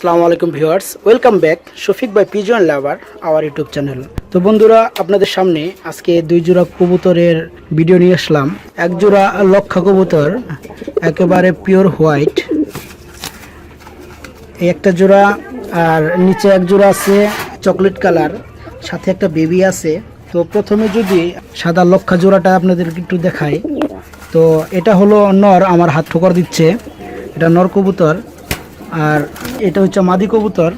আসসালামু আলাইকুম viewers, welcome back, Shafiq by pigeon lover, our YouTube channel. তো বন্ধুরা, আপনাদের সামনে আজকে দুই জোড়া কবুতরের ভিডিও নিয়ে আসলাম। এক জোড়া লক্ষা কবুতর, একেবারে পিওর হোয়াইট এই একটা জোড়া, আর নিচে এক জোড়া আছে চকলেট কালার সাথে একটা বেবি আছে। তো প্রথমে যদি সাদা লক্ষা জোড়াটা আপনাদেরকে একটু দেখাই। তো এটা হলো নর, আমার হাত ঠোকর দিচ্ছে। এটা নর কবুতর, আর এটা হচ্ছে মাদি কবুতর।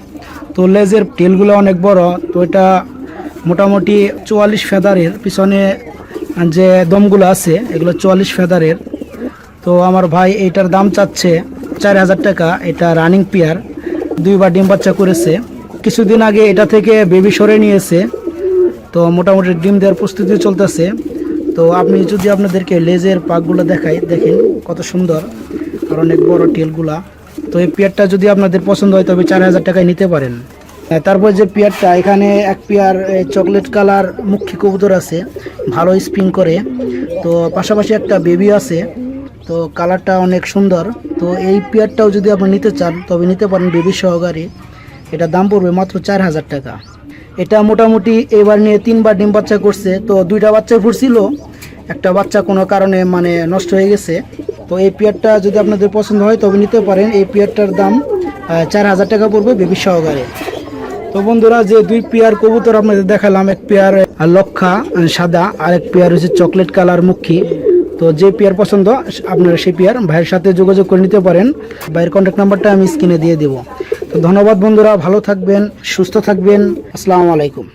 তো লেজের টেলগুলো অনেক বড়, তো এটা মোটামুটি চুয়াল্লিশ ফেদারের পিছনে যে দমগুলো আছে, এগুলো চুয়াল্লিশ ফেদারের। তো আমার ভাই এইটার দাম চাচ্ছে চার হাজার টাকা, এটা রানিং পেয়ার দুইবার ডিম বাচ্চা করেছে। কিছুদিন আগে এটা থেকে বেবি সরে নিয়েছে, তো মোটামুটি ডিম দেওয়ার প্রস্তুতি চলতেছে। তো আপনি যদি আপনাদেরকে লেজের পাকগুলো দেখাই, দেখেন কত সুন্দর আর অনেক বড় টেলগুলা। তো এই পেয়ারটা যদি আপনাদের পছন্দ হয়, তবে চার হাজার টাকায় নিতে পারেন। তারপর যে পেয়ারটা, এখানে এক পেয়ার চকলেট কালার মুখী কবুতর আছে, ভালো স্পিন করে। তো পাশাপাশি একটা বেবি আছে, তো কালারটা অনেক সুন্দর। তো এই পেয়ারটাও যদি আপনি নিতে চান, তবে নিতে পারেন বেবি সহকারে। এটা দাম পড়বে মাত্র চার হাজার টাকা। এটা মোটামুটি এবার নিয়ে তিনবার ডিম বাচ্চা করছে। তো দুইটা বাচ্চা ফুটছিল। একটা বাচ্চা কোনো কারণে মানে নষ্ট হয়ে গেছে। তো এই পেয়ারটা যদি আপনাদের পছন্দ হয়, তবে নিতে পারেন। এই পেয়ারটার দাম চার হাজার টাকা পড়বে বেবি সহকারে। তো বন্ধুরা, যে দুই পেয়ার কবুতর আপনাদের দেখালাম, এক পেয়ার লক্ষা সাদা আর এক পেয়ার হচ্ছে চকলেট কালার মুখী। তো যে পেয়ার পছন্দ, আপনারা সেই পেয়ার ভাইয়ের সাথে যোগাযোগ করে নিতে পারেন। ভাইয়ের কন্ট্যাক্ট নাম্বারটা আমি স্ক্রিনে দিয়ে দেবো। তো ধন্যবাদ বন্ধুরা, ভালো থাকবেন, সুস্থ থাকবেন। আসসালামু আলাইকুম।